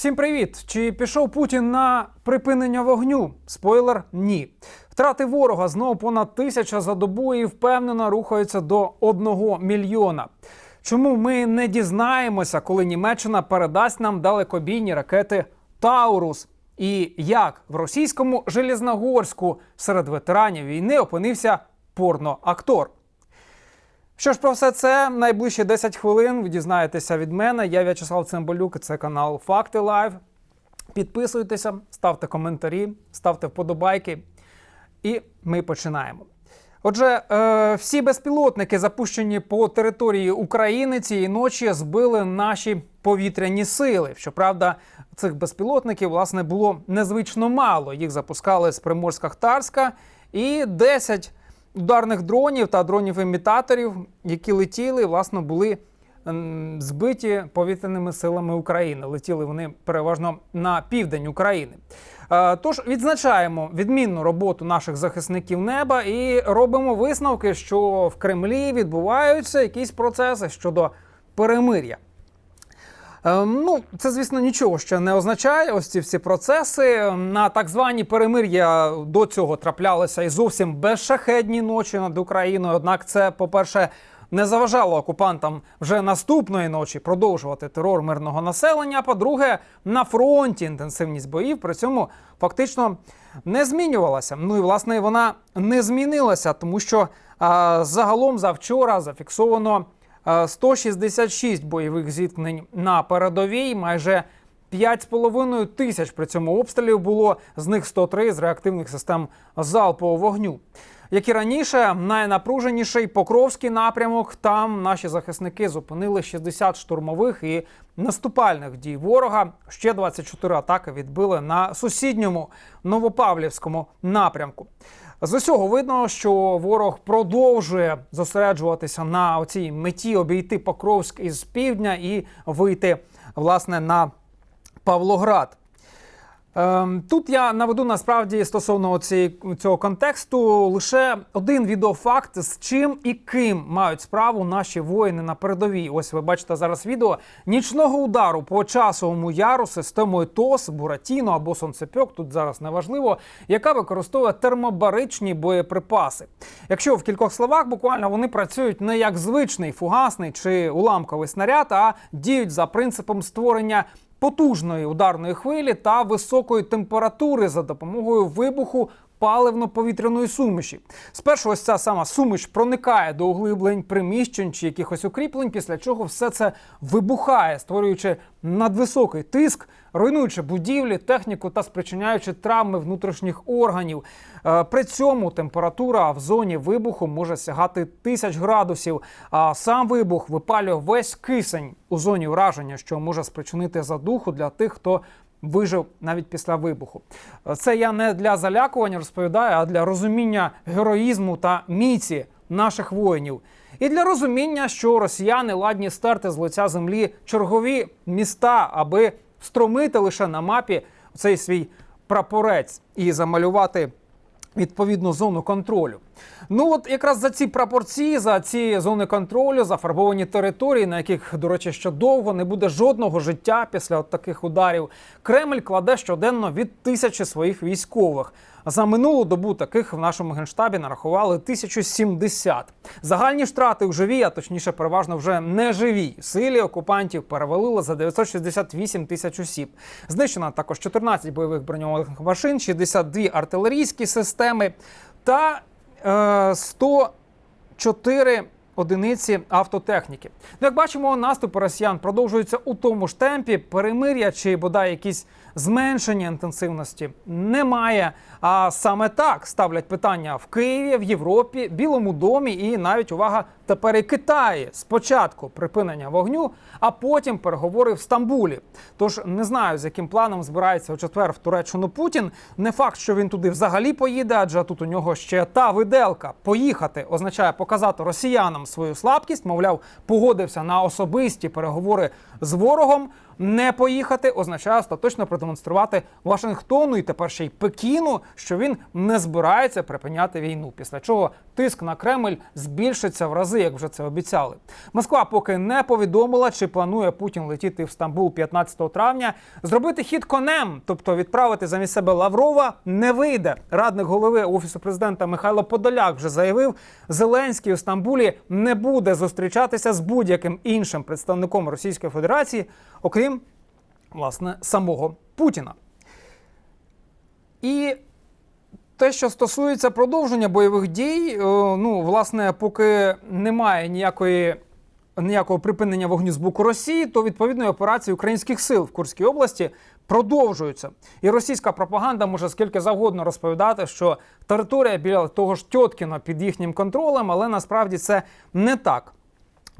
Всім привіт! Чи пішов Путін на припинення вогню? Спойлер ні. Втрати ворога знову понад тисяча за добу і впевнено рухаються до одного мільйона. Чому ми не дізнаємося, коли Німеччина передасть нам далекобійні ракети Таурус? І як в російському Железногорську серед ветеранів війни опинився порноактор? Що ж про все це найближчі 10 хвилин ви дізнаєтеся від мене. Я В'ячеслав Цимбалюк, це канал Факти Лайв. Підписуйтеся, ставте коментарі, ставте вподобайки. І ми починаємо. Отже, е, всі безпілотники, запущені по території України цієї ночі, збили наші повітряні сили. Щоправда, цих безпілотників власне було незвично мало. Їх запускали з Приморська-Хтарська і 10 ударних дронів та дронів-імітаторів, які летіли, власне, були збиті повітряними силами України. Летіли вони переважно на південь України. Е, Тож відзначаємо відмінну роботу наших захисників неба і робимо висновки, що в Кремлі відбуваються якісь процеси щодо перемир'я. Ем, Ну, це, звісно, нічого ще не означає. Ось ці всі процеси. На так звані перемир'я до цього траплялися і зовсім безшахедні ночі над Україною. Однак, це, по-перше, не заважало окупантам вже наступної ночі продовжувати терор мирного населення. А по-друге, на фронті інтенсивність боїв при цьому фактично не змінювалася. Ну і власне вона не змінилася, тому що а, загалом завчора зафіксовано. Е, 166 бойових зіткнень на передовій, майже 5,5 тисяч при цьому обстрілів було, з них 103 з реактивних систем залпового вогню. Як і раніше, найнапруженіший Покровський напрямок. Там наші захисники зупинили 60 штурмових і наступальних дій ворога. Ще 24 атаки відбили на сусідньому Новопавлівському напрямку. З усього видно, що ворог продовжує зосереджуватися на цій меті обійти Покровськ із півдня і вийти власне на Павлоград. Ем, Тут я наведу насправді стосовно цього контексту лише один відеофакт, з чим і ким мають справу наші воїни на передовій. Ось ви бачите зараз відео нічного удару по часовому яру системою ТОС, Буратіно або Сонцепьок. Тут зараз неважливо, яка використовує термобаричні боєприпаси. Якщо в кількох словах буквально вони працюють не як звичний фугасний чи уламковий снаряд, а діють за принципом створення потужної ударної хвилі та високої температури за допомогою вибуху паливно-повітряної суміші. Спершу ось ця сама суміш проникає до углиблень приміщень чи якихось укріплень, після чого все це вибухає, створюючи надвисокий тиск, руйнуючи будівлі, техніку та спричиняючи травми внутрішніх органів. Е, При цьому температура в зоні вибуху може сягати тисяч градусів. А сам вибух випалює весь кисень у зоні ураження, що може спричинити задуху для тих, хто вижив навіть після вибуху. Це я не для залякування розповідаю, а для розуміння героїзму та міці наших воїнів. І для розуміння, що росіяни ладні стерти з лиця землі чергові міста, аби встромити лише на мапі цей свій прапорець і замалювати відповідну зону контролю. Ну от якраз за ці пропорції, за ці зони контролю, зафарбовані території, на яких, до речі, ще довго не буде жодного життя після от таких ударів. Кремль кладе щоденно від тисячі своїх військових. За минулу добу таких в нашому генштабі нарахували 1070. Загальні втрати у живій, а точніше, переважно вже не живій силі окупантів перевалили за 968 тисяч осіб. Знищено також 14 бойових броньованих машин, 62 артилерійські системи та е, 104 одиниці автотехніки. Ну, як бачимо, наступи росіян продовжуються у тому ж темпі. Перемир'я чи бодай якісь зменшення інтенсивності немає. А саме так ставлять питання в Києві, в Європі, Білому домі і навіть увага тепер і Китаї. Спочатку припинення вогню, а потім переговори в Стамбулі. Тож не знаю, з яким планом збирається у четвер в Туреччину Путін. Не факт, що він туди взагалі поїде, адже тут у нього ще та виделка. Поїхати означає показати росіянам свою слабкість. Мовляв, погодився на особисті переговори з ворогом. Не поїхати означає остаточно продемонструвати Вашингтону і тепер ще й Пекіну, що він не збирається припиняти війну. Після чого тиск на Кремль збільшиться в рази, як вже це обіцяли. Москва поки не повідомила, чи планує Путін летіти в Стамбул 15 травня. Зробити хід конем, тобто відправити замість себе Лаврова, не вийде. Радник голови офісу президента Михайло Подоляк вже заявив, Зеленський у Стамбулі не буде зустрічатися з будь-яким іншим представником Російської Федерації, окрім власне самого Путіна. І те, що стосується продовження бойових дій, е, ну власне, поки немає ніякої. Ніякого припинення вогню з боку Росії, то відповідно операції українських сил в Курській області продовжуються. І російська пропаганда може скільки завгодно розповідати, що територія біля того ж Тьоткіна під їхнім контролем, але насправді це не так.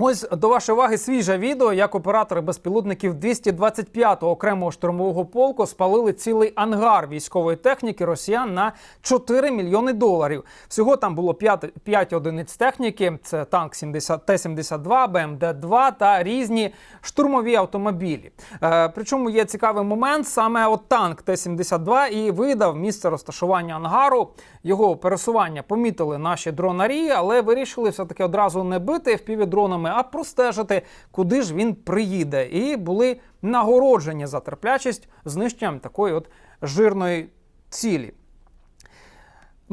Ось до вашої уваги свіже відео, як оператори безпілотників 225-го окремого штурмового полку спалили цілий ангар військової техніки росіян на 4 мільйони доларів. Всього там було 5, 5 одиниць техніки: це танк 70, Т-72, БМД-2 та різні штурмові автомобілі. Е, причому є цікавий момент: саме от танк Т-72 і видав місце розташування ангару. Його пересування помітили наші дронарі, але вирішили все таки одразу не бити впівдронами, а простежити, куди ж він приїде, і були нагороджені за терплячість знищенням такої от жирної цілі.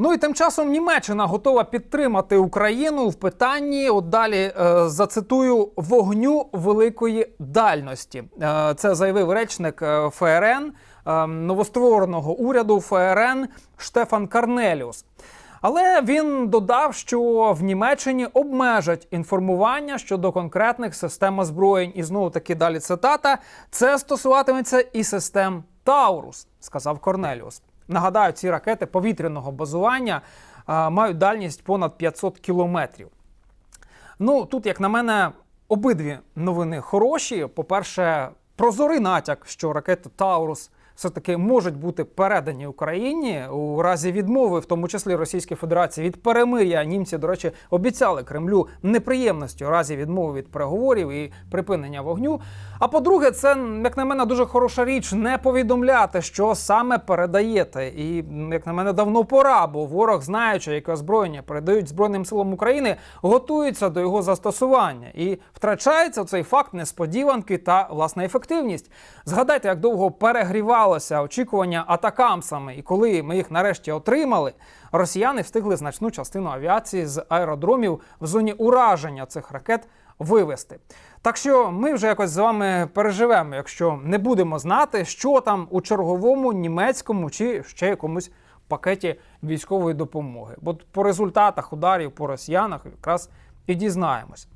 Ну і тим часом Німеччина готова підтримати Україну в питанні. От далі е, зацитую вогню великої дальності. Е, це заявив речник ФРН е, новоствореного уряду ФРН Штефан Карнеліус. Але він додав, що в Німеччині обмежать інформування щодо конкретних систем озброєнь. І знову таки далі цитата: це стосуватиметься і систем Таурус, сказав Корнеліус. Нагадаю, ці ракети повітряного базування а, мають дальність понад 500 кілометрів. Ну тут, як на мене, обидві новини хороші. По-перше, прозорий натяк, що ракети Таурус все-таки можуть бути передані Україні у разі відмови, в тому числі Російської Федерації, від перемир'я. Німці, до речі, обіцяли Кремлю неприємності у разі відмови від переговорів і припинення вогню. А по-друге, це як на мене дуже хороша річ не повідомляти, що саме передаєте. І як на мене давно пора, бо ворог, знаючи, яке озброєння передають збройним силам України, готується до його застосування і втрачається цей факт несподіванки та власна ефективність. Згадайте, як довго перегрівалося очікування атакамсами, і коли ми їх нарешті отримали, росіяни встигли значну частину авіації з аеродромів в зоні ураження цих ракет вивести. Так що ми вже якось з вами переживемо, якщо не будемо знати, що там у черговому німецькому чи ще якомусь пакеті військової допомоги. Бо по результатах ударів по росіянах якраз і дізнаємось.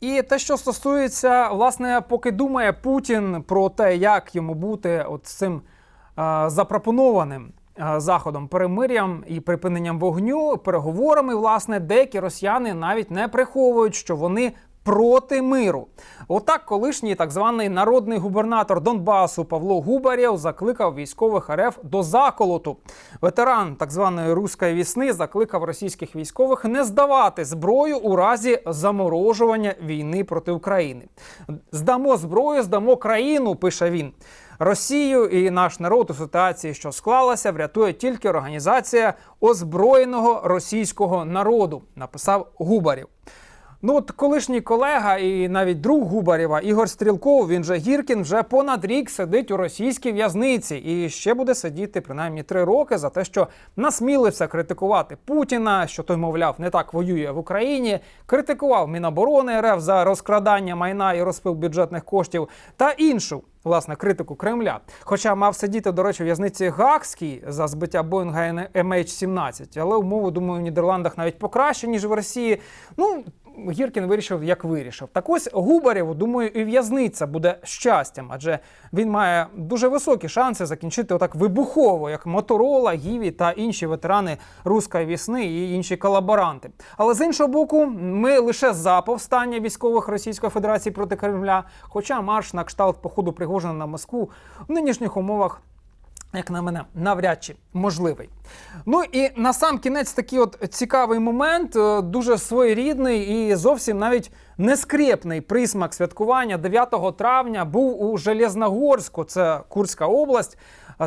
І те, що стосується, власне, поки думає Путін про те, як йому бути от цим запропонованим заходом перемир'ям і припиненням вогню, переговорами, власне, деякі росіяни навіть не приховують, що вони. Проти миру, отак, колишній так званий народний губернатор Донбасу Павло Губарєв закликав військових РФ до заколоту. Ветеран так званої руської вісни закликав російських військових не здавати зброю у разі заморожування війни проти України. Здамо зброю, здамо країну, пише він. Росію і наш народ у ситуації, що склалася, врятує тільки організація озброєного російського народу, написав Губарєв. Ну от колишній колега і навіть друг Губарєва Ігор Стрілков, він же Гіркін, вже понад рік сидить у російській в'язниці і ще буде сидіти принаймні три роки за те, що насмілився критикувати Путіна, що той, мовляв, не так воює в Україні, критикував Міноборони РФ за розкрадання майна і розпил бюджетних коштів та іншу. Власне, критику Кремля, хоча мав сидіти, до речі, в'язниці Гаагській за збиття Боїнга MH17, але умови, думаю, в Нідерландах навіть покраще, ніж в Росії. Ну, Гіркін вирішив, як вирішив. Так ось Губарєву, думаю, і в'язниця буде щастям, адже він має дуже високі шанси закінчити отак вибухово, як Моторола, Гіві та інші ветерани руської вісни і інші колаборанти. Але з іншого боку, ми лише за повстання військових Російської Федерації проти Кремля, хоча марш на кшталт походу Пригожина на Москву в нинішніх умовах як на мене, навряд чи можливий. Ну і на сам кінець такий от цікавий момент, е, дуже своєрідний і зовсім навіть нескрепний присмак святкування 9 травня був у Железногорську, це Курська область.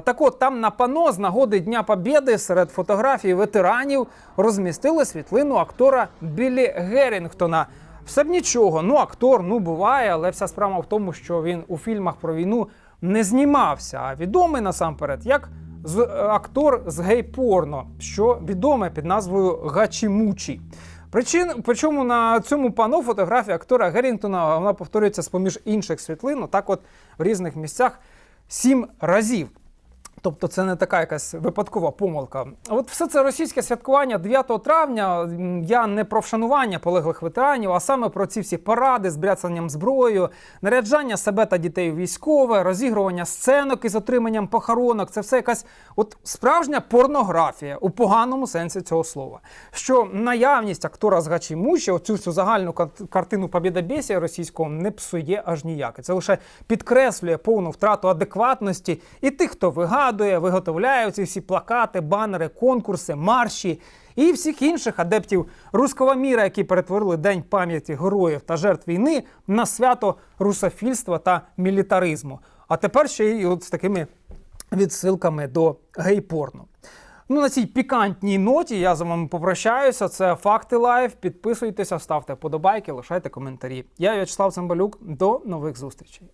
Так от там на пано з нагоди Дня Побєди серед фотографій ветеранів розмістили світлину актора Біллі Герінгтона. Все б нічого, ну актор, ну буває, але вся справа в тому, що він у фільмах про війну не знімався, а відомий насамперед як е, актор з гей-порно, що відоме під назвою Гачімучі. Причин, причому на цьому пано фотографія актора Герінгтона вона повторюється з поміж інших світлин, так от в різних місцях сім разів. Тобто це не така якась випадкова помилка. От все це російське святкування 9 травня. Я не про вшанування полеглих ветеранів, а саме про ці всі паради з бряцанням зброєю, наряджання себе та дітей у військове, розігрування сценок із отриманням похоронок. Це все якась от справжня порнографія у поганому сенсі цього слова. Що наявність актора з Гачімучі, оцю всю загальну картину побєдобєсія російського не псує аж ніяк. Це лише підкреслює повну втрату адекватності і тих, хто вигадує, виготовляє ці всі плакати, банери, конкурси, марші. І всіх інших адептів руського міра, які перетворили День пам'яті героїв та жертв війни на свято русофільства та мілітаризму. А тепер ще й от з такими відсилками до гей-порно. Ну, на цій пікантній ноті я з вами попрощаюся. Це факти лайф. Підписуйтеся, ставте вподобайки, лишайте коментарі. Я В'ячеслав Цимбалюк. До нових зустрічей.